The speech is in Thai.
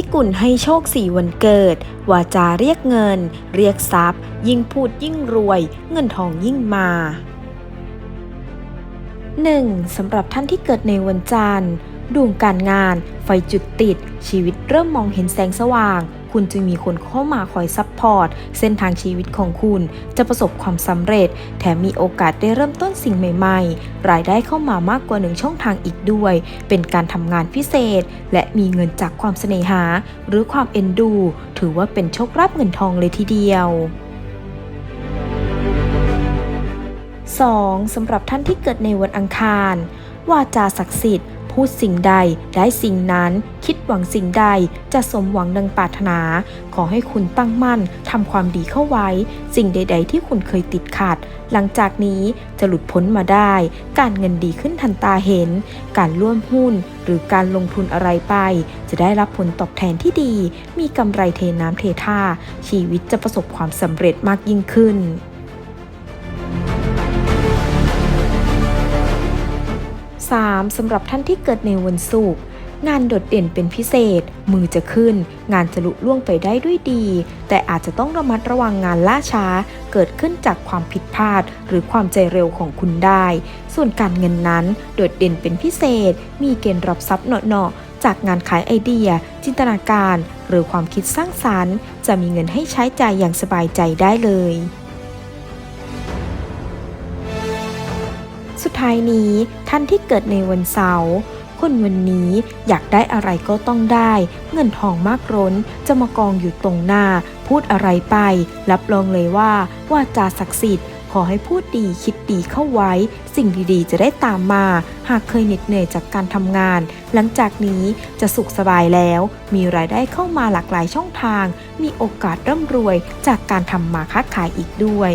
พิกุลให้โชคสี่วันเกิด วาจาเรียกเงิน เรียกทรัพย์ ยิ่งพูดยิ่งรวย เงินทองยิ่งมา 1. สำหรับท่านที่เกิดในวันจันทร์ดวงการงาน ไฟจุดติด ชีวิตเริ่มมองเห็นแสงสว่าง คุณจึงมีคนเข้ามาคอยซัพพอร์ตเส้นทางชีวิตของคุณจะประสบความสำเร็จ แถมมีโอกาสได้เริ่มต้นสิ่งใหม่ ๆ รายได้เข้ามามากกว่าหนึ่งช่องทางอีกด้วย เป็นการทำงานพิเศษ และมีเงินจากความเสน่หา หรือความเอ็นดู ถือว่าเป็นโชครับเงินทองเลยทีเดียว 2. สำหรับท่านที่เกิดในวันอังคาร วาจาศักดิ์สิทธิ์ พูดสิ่งใดได้สิ่งนั้น คิดหวังสิ่งใดจะสมหวังดังปรารถนา ขอให้คุณตั้งมั่นทำความดีเข้าไว้ สิ่งใด ๆ ที่คุณเคยติดขัด หลังจากนี้จะหลุดพ้นมาได้ การเงินดีขึ้นทันตาเห็น การร่วมหุ้นหรือการลงทุนอะไรไป จะได้รับผลตอบแทนที่ดี มีกำไรเทน้ำเทท่า ชีวิตจะประสบความสำเร็จมากยิ่งขึ้น 3. สำหรับท่านที่เกิดในวันศุกร์งานโดดเด่นเป็นพิเศษ มือจะขึ้น งานจะลุล่วงไปได้ด้วยดี แต่อาจจะต้องระมัดระวังงานล่าช้า เกิดขึ้นจากความผิดพลาด หรือความใจเร็วของคุณได้ ส่วนการเงินนั้น โดดเด่นเป็นพิเศษ มีเกณฑ์รับทรัพย์เนาะๆจากงานขายไอเดีย จินตนาการ หรือความคิดสร้างสรรค์ จะมีเงินให้ใช้ใจ่ายอย่างสบายใจได้เลย ท้ายนี้ท่านที่เกิดในวันเสาร์คนวันนี้อยากได้อะไรก็ต้องได้ เงินทองมากร้นจะมากองอยู่ตรงหน้า พูดอะไรไป รับรองเลยว่าว่าจาศักดิ์สิทธิ์ขอให้พูดดีคิดดีเข้าไว้ สิ่งดีๆ จะได้ตามมา หากเคยเหน็ดเหนื่อยจากการทำงาน หลังจากนี้จะสุขสบายแล้ว มีรายได้เข้ามาหลากหลายช่องทาง มีโอกาสร่ำรวยจากการทำมาค้าขายอีกด้วย